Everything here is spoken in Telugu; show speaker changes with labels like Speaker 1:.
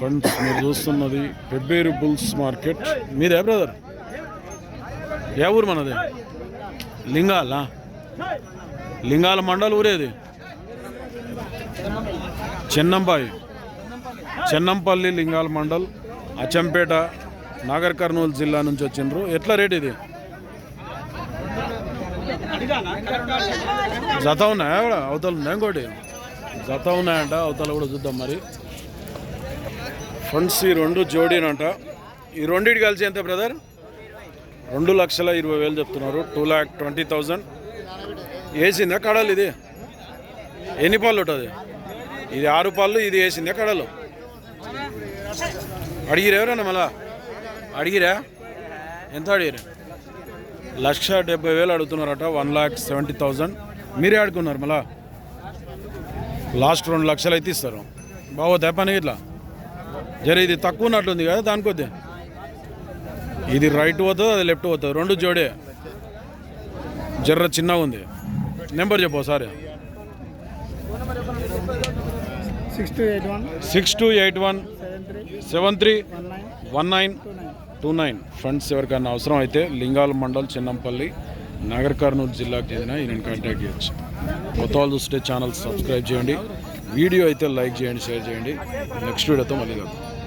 Speaker 1: ఫ్రెండ్స్ మీరు చూస్తున్నది పెబ్బేరు బుల్స్ మార్కెట్. మీదే బ్రదర్? ఏ ఊరు మనది? లింగాల? లింగాల మండల్ ఊరేది? చెన్నంబాయి చెన్నంపల్లి లింగాల మండల్ అచ్చంపేట నాగర్ కర్నూలు జిల్లా నుంచి వచ్చిండ్రు. ఎట్లా రేట్ ఇది? జత ఉన్నాయా? అవతల ఉన్నాయి ఇంకోటి? జత ఉన్నాయంట అవతల కూడా చూద్దాం మరి. ఫ్రెండ్స్ ఈ రెండు జోడీనంట ఈ రెండింటి కలిసి ఎంత బ్రదర్? రెండు లక్షల ఇరవై వేలు చెప్తున్నారు. Two lakh twenty thousand. వేసిందా కడలు ఇది? ఎన్ని పాలు ఉంటుంది? ఇది ఆరు పాలు ఇది వేసిందా కడలు? అడిగిరా ఎవరన్నా మళ్ళా? అడిగిరా? ఎంత అడిగిరా? లక్ష డెబ్బై వేలు అడుగుతున్నారట వన్ ల్యాక్ సెవెంటీ థౌజండ్. మీరే ఆడుకున్నారు మళ్ళా? లాస్ట్ రెండు లక్షలు అయితే ఇస్తారు. బాగోతే పని ఇట్లా? జర ఇది తక్కువ ఉన్నట్లుంది కదా దానికొద్ది ఇది రైట్ పోతుంది అది లెఫ్ట్ పోతుంది? రెండు జోడే. జర్ర చిన్నగా ఉంది. నెంబర్ చెప్పు ఒకసారి.
Speaker 2: Six two eight one seven three one nine
Speaker 1: nine
Speaker 2: two nine
Speaker 1: nine friends ఎవరికైనా అవసరం అయితే లింగాల మండల్ చిన్నంపల్లి నగర్ కర్నూలు జిల్లాకు చెందిన ఈయన కాంటాక్ట్ చేయొచ్చు. కొత్త వాళ్ళు చూస్తే ఛానల్ సబ్స్క్రైబ్ చేయండి. వీడియో అయితే లైక్ చేయండి షేర్ చేయండి. నెక్స్ట్ వీడియోతో మళ్ళీ కలుద్దాం.